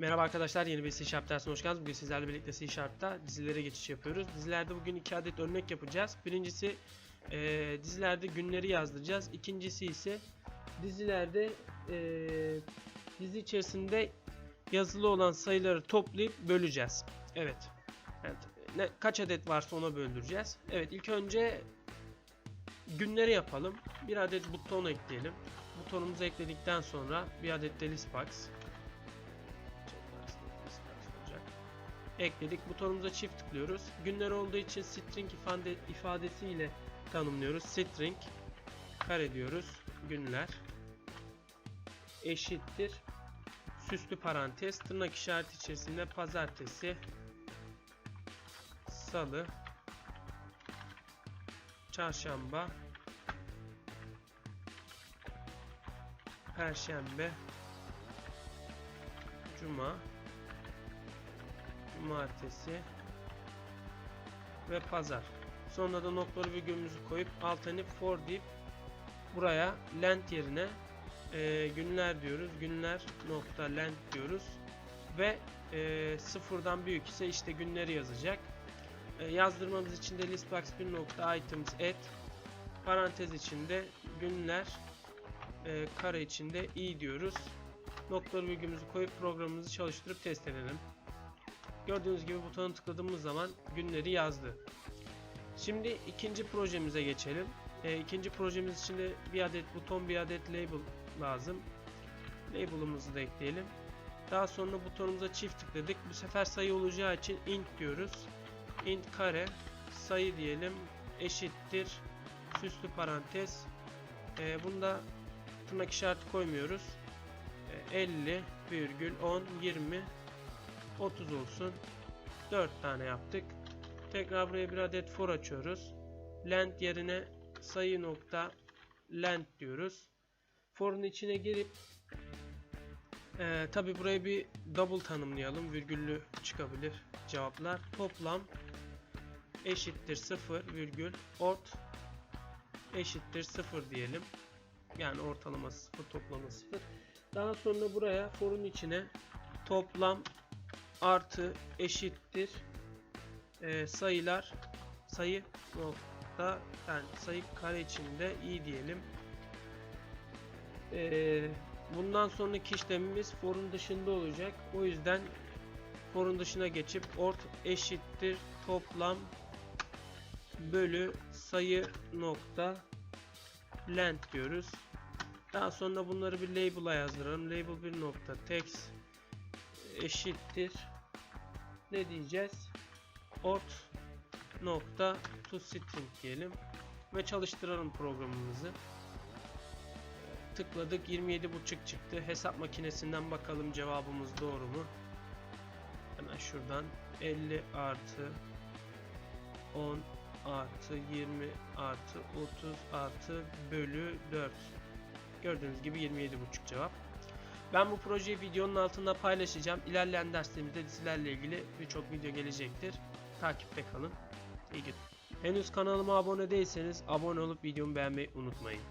Merhaba arkadaşlar yeni bir C Sharp dersine hoş geldiniz. Bugün sizlerle birlikte C Sharp'ta dizilere geçiş yapıyoruz. Dizilerde bugün iki adet örnek yapacağız. Birincisi e, dizilerde günleri yazdıracağız. İkincisi ise dizilerde e, dizi içerisinde yazılı olan sayıları toplayıp böleceğiz. Evet. evet. Ne, kaç adet varsa ona böldüreceğiz. Evet ilk önce günleri yapalım. Bir adet buton ekleyelim. Butonumuzu ekledikten sonra bir adet de list Ekledik. Butonumuza çift tıklıyoruz. Günler olduğu için string ifade, ifadesiyle tanımlıyoruz. String kare diyoruz. Günler eşittir. Süslü parantez tırnak işareti içerisinde pazartesi salı çarşamba perşembe cuma cumartesi ve pazar. Sonra da noktalı virgülümüzü koyup altını for deyip buraya length yerine e, günler diyoruz. Günler nokta length diyoruz. Ve e, sıfırdan büyük ise işte günleri yazacak. E, yazdırmamız için de listbox bir nokta items add parantez içinde günler e, kare içinde i diyoruz. Noktalı virgülümüzü koyup programımızı çalıştırıp test edelim. Gördüğünüz gibi butona tıkladığımız zaman günleri yazdı. Şimdi ikinci projemize geçelim. E, ikinci projemiz için de bir adet buton bir adet label lazım. Label'ımızı da ekleyelim. Daha sonra butonumuza çift tıkladık. Bu sefer sayı olacağı için int diyoruz. int kare sayı diyelim eşittir süslü parantez. E, bunda tırnak işareti koymuyoruz. E, 50 virgül 10 20 30 olsun. 4 tane yaptık. Tekrar buraya bir adet for açıyoruz. Length yerine sayı nokta length diyoruz. For'un içine girip e, tabi buraya bir double tanımlayalım. Virgüllü çıkabilir cevaplar. Toplam eşittir 0 virgül ort eşittir 0 diyelim. Yani ortalama 0 toplamı 0. Daha sonra buraya for'un içine toplam artı eşittir e, sayılar sayı nokta yani sayı kare içinde i diyelim. E, bundan sonraki işlemimiz for'un dışında olacak. O yüzden for'un dışına geçip ort eşittir toplam bölü sayı nokta length diyoruz. Daha sonra bunları bir label'a yazdıralım. Label bir nokta text eşittir ne diyeceğiz? ort nokta to string diyelim ve çalıştıralım programımızı. Tıkladık 27.5 çıktı. Hesap makinesinden bakalım cevabımız doğru mu? Hemen şuradan 50 artı 10 artı 20 artı 30 artı bölü 4. Gördüğünüz gibi 27.5 cevap. Ben bu projeyi videonun altında paylaşacağım. İlerleyen derslerimizde dizilerle ilgili birçok video gelecektir. Takipte kalın. İyi günler. Henüz kanalıma abone değilseniz abone olup videomu beğenmeyi unutmayın.